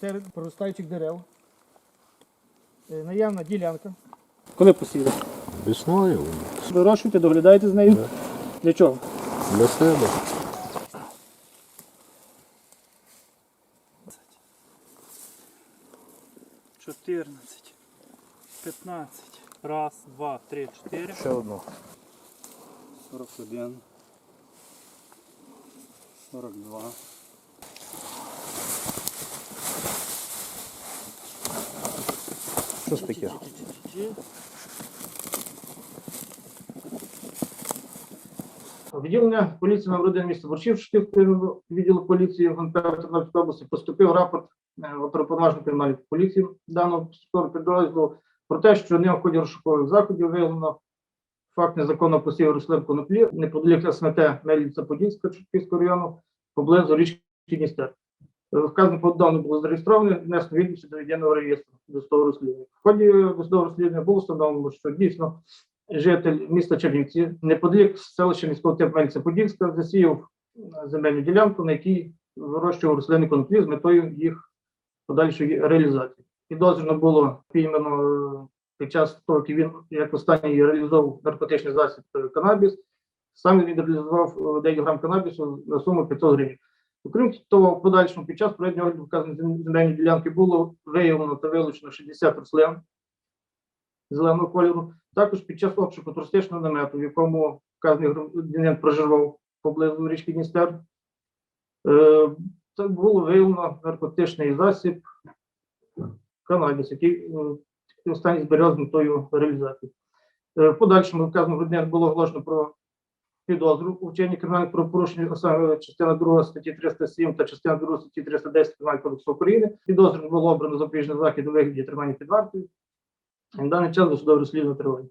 серед проростаючих дерев. Е, Наявна ділянка. Коли посіяли? Весною Вирощуєте, доглядаєте з нею. Так. Для чого? для себе. Чотирнадцять. П'ятнадцять. Раз, два, три, чотири. Ще одну. 41. 42. Що ж таке? Відділення поліції номер 1 міста Борщів Шківського відділу поліції ГНП Тернопільської області поступив рапорт оперуповноваженої кримінальної поліції даного підрозділу про те, що не в ході розшукових заходів виявлено факт незаконного посіву рослин коноплі неподалік СМТ Мельниця Подільська Чортківського району поблизу річки Дністер. Е, Вказане по даному було зареєстровано, внесено відомості до єдиного реєстру досудового розслідування. В ході досудового розслідування було встановлено, що дійсно житель міста Чернівці, неподалік селища міського типу Мельниця Подільська, засіяв е, земельну ділянку, на якій вирощував рослини коноплі з метою їх подальшої реалізації. Підозрювано було піймано е, під час того, як він як останній реалізовував наркотичний засіб е, канабіс. Сам він реалізував е, 9 грам канабісу на суму 500 гривень. Окрім того, в подальшому під час проведення вказаної земельної ділянки було виявлено та вилучено 60 рослин зеленого кольору. Також під час обшуку туристичного намету, в якому вказаний громадянин проживав поблизу річки Дністер, це було виявлено наркотичний засіб канабіс, який е, останній зберіг з метою реалізації. Е, В подальшому вказаному громадянину було оголошено про підозру у вчиненні кримінальних правопорушень, частина 2 статті 307 та частина 2 статті 310 Кримінального кодексу України. Підозру було обрано запобіжний захід у вигляді тримання під вартою. На даний час досудове розслідування триває.